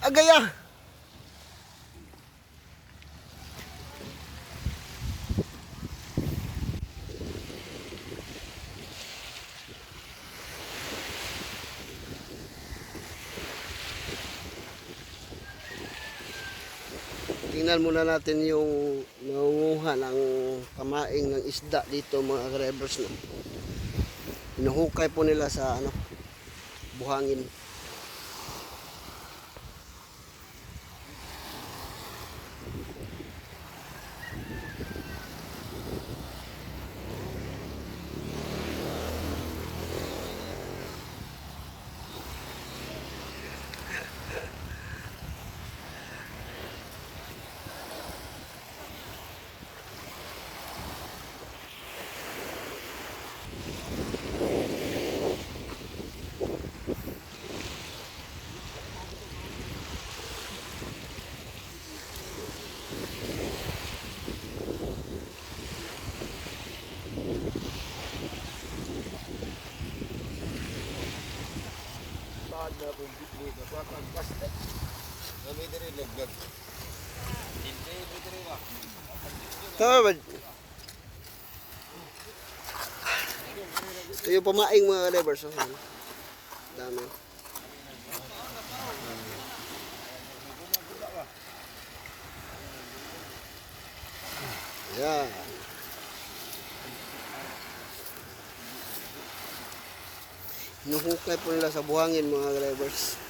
Agaya! Tingnan muna natin yung nangunguha ng kamaing ng isda dito mga grevers no. Hinuhukay po nila sa ano buhangin. Tama ba? Ito yung pamaing mga levers. Oh. Dami. Yan. Nuhukay po nila sa buhangin mga drivers.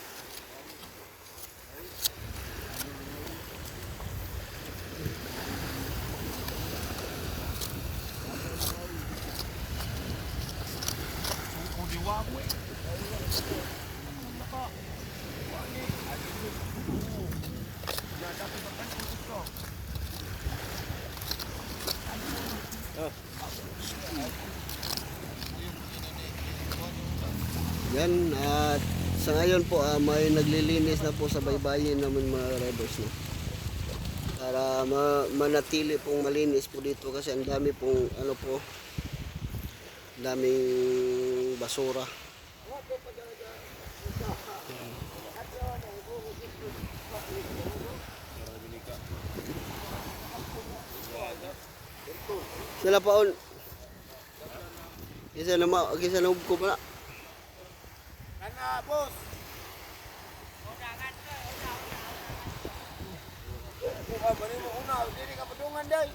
Yan at sa ngayon po ah, may naglilinis na po sa baybayin naman mga drivers no. Para ma manatili pong malinis po dito kasi ang dami pong ano po daming basura. Sila pa on. Isa na ma, isa na ko pala. Kana, boss. Buka ba mo una? Ka padungan day.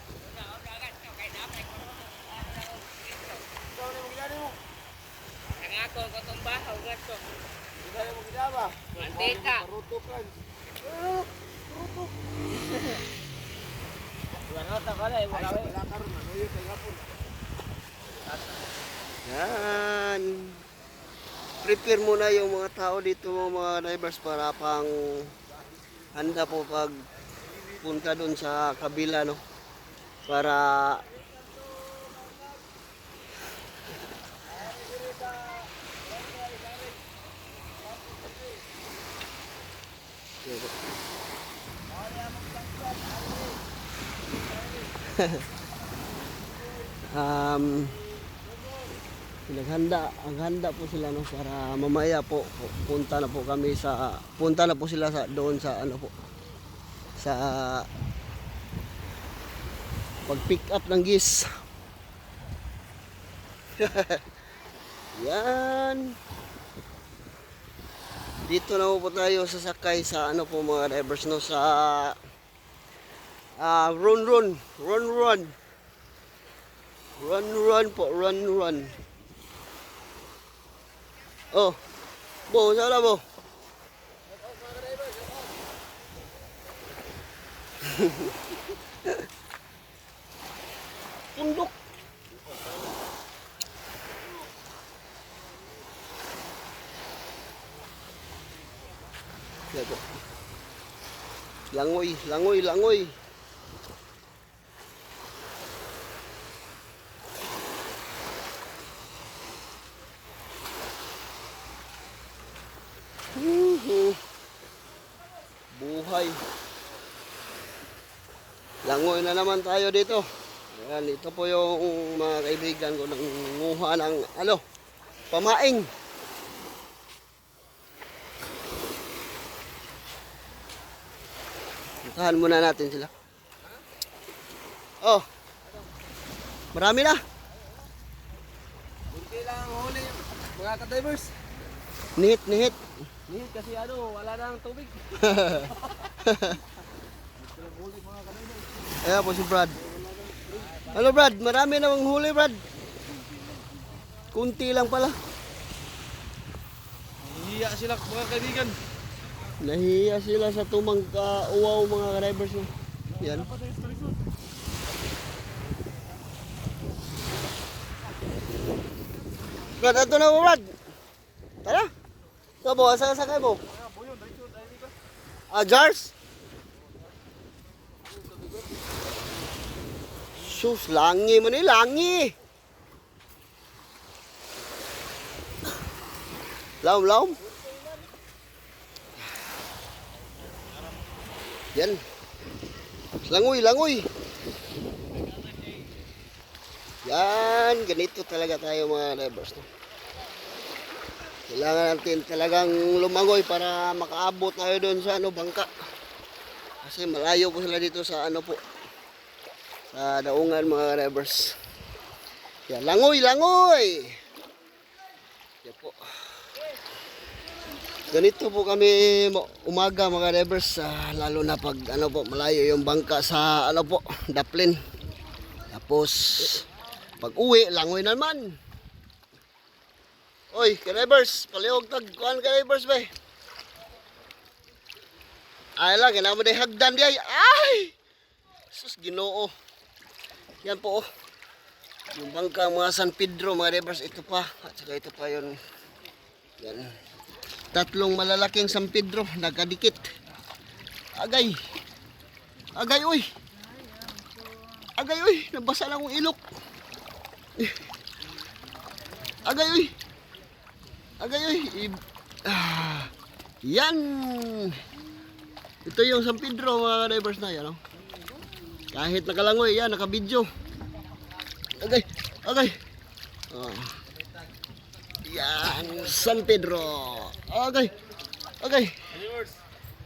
Ikaw na mo gilani mo. Nangako ko tong bahaw gato. Na mo gilaba. Mantika. Ruto kan. Wala ta pala eh, wala Wala ka ron. Ano? Kaya po. Yan. Prepare muna yung mga tao dito mga drivers para pang handa po pag punta doon sa kabila no. Para um, Naghanda, ang handa po sila no para mamaya po pu- punta na po kami sa punta na po sila sa doon sa ano po sa pag pick up ng gis. Yan. Dito na po tayo sasakay sa ano po mga drivers no sa ah run run run run run run po run run Oh. Bo, sana bo. Pundok. Yan. Langoy, langoy, langoy. Mhm. Buhay. Langoy na naman tayo dito. Ayan, ito po yung mga kaibigan ko ng nguha ng ano, pamaing. Puntahan muna natin sila. Oh. Marami na. Kunti lang ang huli. Mga ka-divers. Nihit, nihit. Nihit kasi ano, wala nang tubig. Ayan po si Brad. Hello Brad, marami na huli Brad. Kunti lang pala. Hiya sila mga kaibigan. Nahiya sila sa tumang uwaw mga drivers mo. Yan. Brad, ato na mo. Tara. Sabo, asa ka sakay mo? Ah, jars? Sus, langi mo ni, langi. Laom, laom. Yan. Langoy, langoy. Yan, ganito talaga tayo mga drivers. No? Kailangan natin talagang lumangoy para makaabot tayo doon sa ano, bangka. Kasi malayo po sila dito sa ano po. Sa daungan mga drivers. Yan, langoy, langoy. Yan po. Ganito po kami umaga mga drivers, ah, lalo na pag ano po, malayo yung bangka sa ano po, Daplin. Tapos pag uwi, langoy na naman. Oy, drivers, palihog tag kuan drivers ba? Ay lang, gina mo hagdan di ay. Ay! Sus Ginoo. Yan po oh. Yung bangka mga San Pedro mga drivers, ito pa. At saka ito pa yun. Yan. Tatlong malalaking San Pedro nagkadikit. Agay. Agay uy. Agay uy, nabasa na akong ilok. Agay uy. Agay uy. I- ah, yan. Ito yung San Pedro mga drivers na yan. Oh. Kahit nakalangoy yan, nakabidyo. Agay. Agay. Oh. Yan, San Pedro. Okay. Okay.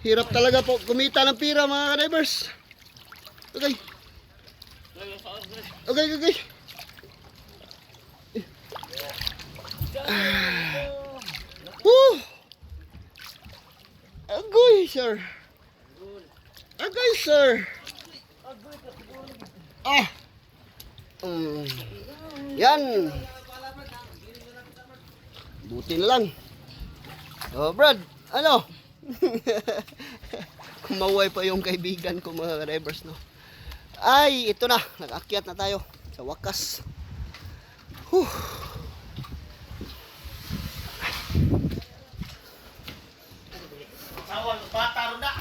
Hirap talaga po kumita ng pira mga drivers. Okay. Okay, okay. Ah. Woo! Agoy, sir. Agoy, sir. Ah. Mm. Yan. Buti na lang. Oh, Brad, ano? Kumaway pa yung kaibigan ko mga drivers, no? Ay, ito na. Nag-akyat na tayo. Sa wakas. Whew. Bata ro na.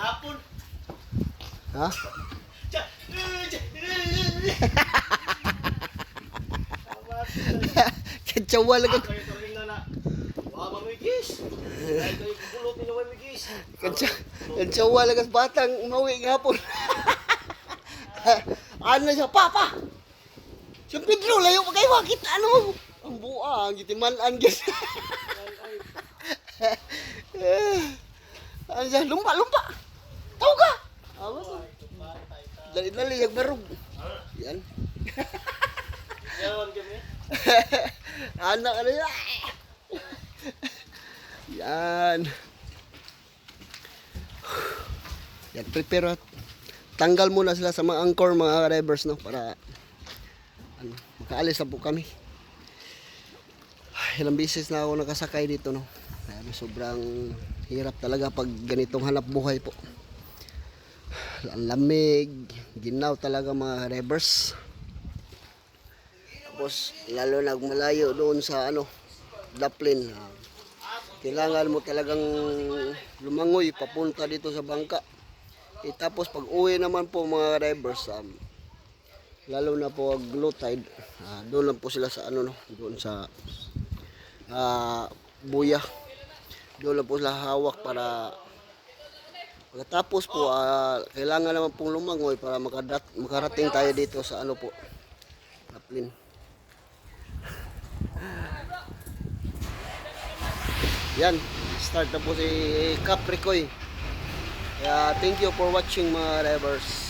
Hapon. Ha? Katsawa lang. Kayo to ring na na. Wa mamigis. Ay kayo pupulot ni Noy Migis. Katsa- Katsawa lang ang batang umawi gahapon. ano siya? Papa! Si Pedro, layo pa kayo. Bakit ano? Ang buang, gitimanan gis. ano siya? Lumpa, lumpa! Tau ka! Awa to. Dali-dali, yagbarog. Yan. Yawan kami. Anak ano yan? Yan. Yan, prepare. Tanggal muna sila sa mga anchor, mga drivers, no? Para ano, makaalis na po kami. Ay, Ilang beses na ako nakasakay dito, no? Kaya sobrang hirap talaga pag ganitong hanap buhay po. Ang lamig, ginaw talaga mga drivers. Tapos lalo nag malayo doon sa ano, Daplin. Kailangan mo talagang lumangoy papunta dito sa bangka. Eh, tapos pag uwi naman po mga drivers, um, lalo na po pag low tide, ah, doon lang po sila sa ano no, doon sa ah, buya. Doon lang po sila hawak para pagkatapos po ah, kailangan naman pong lumangoy para makarating tayo dito sa ano po, Daplin. Yan, start na po si Capricoy. Kaya thank you for watching mga rebels.